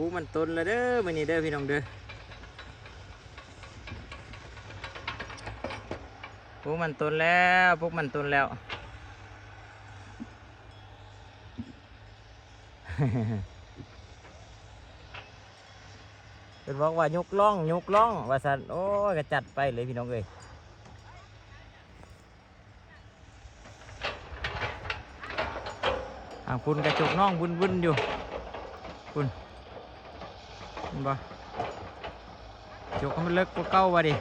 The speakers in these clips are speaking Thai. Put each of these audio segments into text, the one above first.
ปูมันต้นแล้วเด้อมื้อนี้เด้อพี่น้องเด้อปูมันต้นแล้วปูมันต้นแล้วเป็นบอกว่ายกล่องยกล่อง ว่าสันโอ้ยก็จัดไปเลยพี่น้องเอ้ยทางคุณกระจกน้องบุนบุนๆอยู่คุณ เห็นบ่จกให้มันเลิกกว่าเก่าวะดิ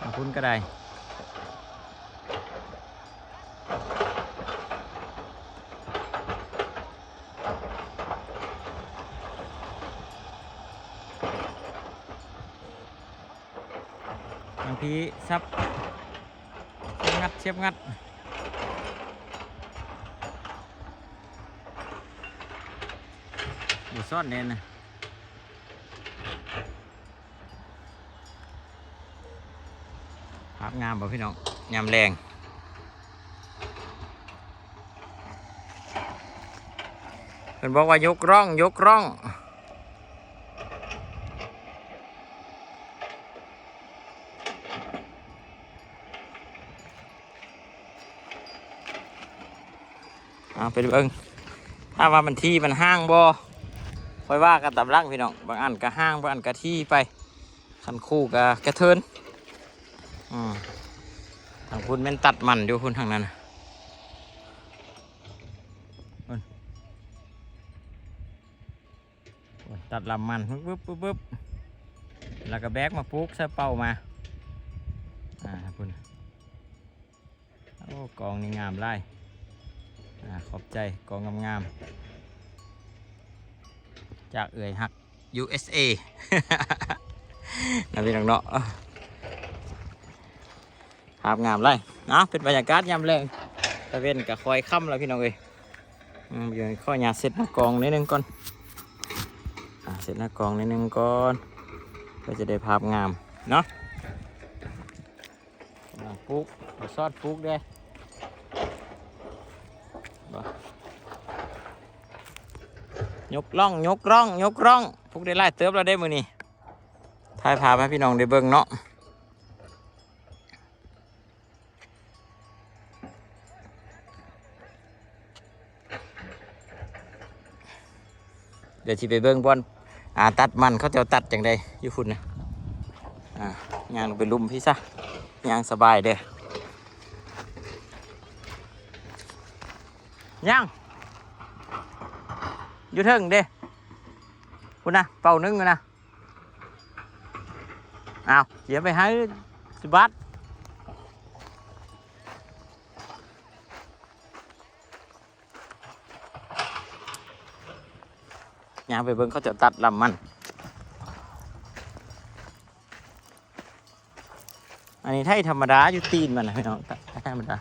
ทาคุณก็ได้บางทีซับงัดเชียบงัดอยู่ซ่อนเน่นนะาพงามบ่พี่น้องยามแรงเพิ่นบอกว่ายกร่องยกร่องเอาไปดูเอิงถ้าว่ามันที่มันห้างบ่ค่อยว่ากันตามร่างพี่น้อง บางอันก็ห้าง บางอันก็ที่ไปคันคู่ก็กระเทิน อืมทางคุณแม่นตัดมันอยู่คุณทางนั้นพุ่นตัดลำมันปึ๊บปึ๊บปึ๊บแล้วก็แบกมาปลูกใส่เป้ามาอ่าคุณโอ้กองนี่งามไล่อ่าขอบใจกองงามๆจากเอ่ยหัก USA นะพี่น้องเนาะ ภาพงามเลยนะเป็นบรรยากาศยามแรงตะเวนกับคอยค่ำแล้วพี่น้องเอ้ยเดี๋ยวข้อหยาเสร็จหน้ากองนิดนึงก่อนเสร็จหน้ากองนิดนึงก่อนเพื่อจะได้ภาพงามเนาะปลูกซอดปลูกได้ยกล่องยกร่องยกร่องปลูกได้ไล่เติบเราได้มือนี่ถ่ายภาพให้พี่น้องได้เบิ่งเนาะ ดี๋ยวที่ไปเบิ้งบอลอ่าตัดมันเขาจะตัดจังใดอยู่พุ่นนะอ่ายางลงไปลุมพี่ซะยางสบายเด้ยังอยู่เทิงเด้คุณนะเป่านึงนะอ้าวเดี๋ยวไปหาสิบัต ยางไปเบิ้งเขาจะตัดลำมัน อันนี้ไทยธรรมดาอยู่ตีนมันนะพี่น้องไทยธรรมดา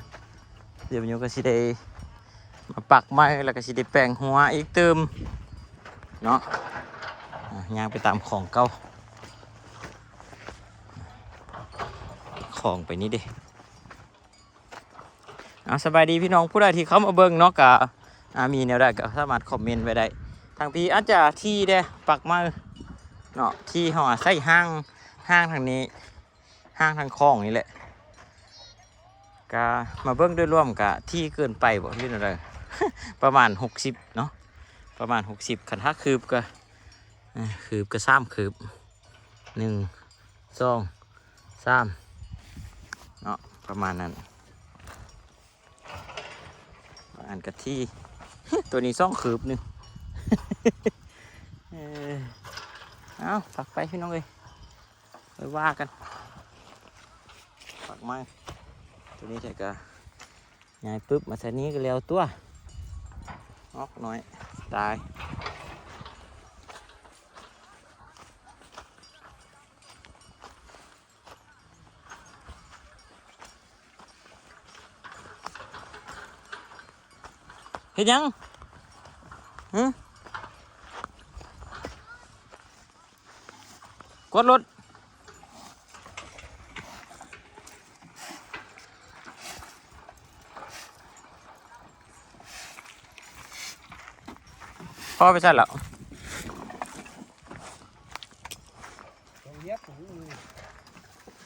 เดี๋ยวมันก็สิได้มาปักไม้แล้วก็สิได้แปลงหัวอีกเติมเนาะยางไปตามของเก่าของไปนี่ดิเอาสบายดีพี่น้องผู้ใดที่เข้ามาเบิ่งเนาะกะมีแนวใดก็สามารถคอมเมนต์ไว้ได้ ทางพี่อาจจะที่เด้ปักมาเนาะที่ห่อใส่ห้างห้างทางนี้ ห้างทางคลองนี่แหละก็มาเบิ้งด้วยร่วมกับที่เกินไปบ่หรืออะไรประมาณหกสิบเนาะประมาณหกสิบคันถ้าคืบก็คืบก็สามคืบหนึ่งสองสามเนาะประมาณนั้นอ่านกับที่ตัวนี้สองคืบหนึ่ง เออเอาปักไปพี่น้องเลยไปว่ากันปักม้ตัวนี้แต่ก็ง่ายปุ๊บมาใส่นี้ก็เร็วตัวออกหน่อย ตายเห็นยังฮึ ดรถพ่อไปใช่แล้ว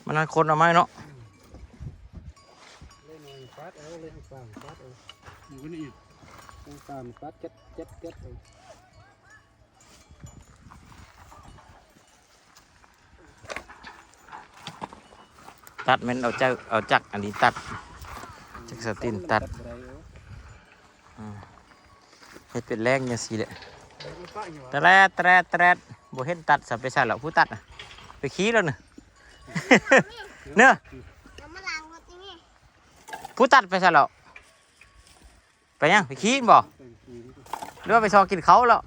มันนั่นคนเอไม้เนาะฟัดเอาเล่นฟัดเอาอยู่กันอีกตาดเจ็ดเจ็ดเจ็ดเอา ตัดแมันเอาเจ้าเอาจักรอันนี้ตัดจักรสตินตัดอะไรเอาเฮ็ดเป็นแรงอย่างสีแหละเอาไปปะอยู่แตรดแตรดแตรดบ่เห็นตัดสับไปใส่แล้วผู้ตัดน่ะไปขี้แล้วน่ะเนื้อแล้วมาล้างรถที่นี่ผู้ตัดไปใส่แล้วไปยังไปขี้บ่แต่งทีนี่ก็หรือว่าไปซอกกินเขาแล้ว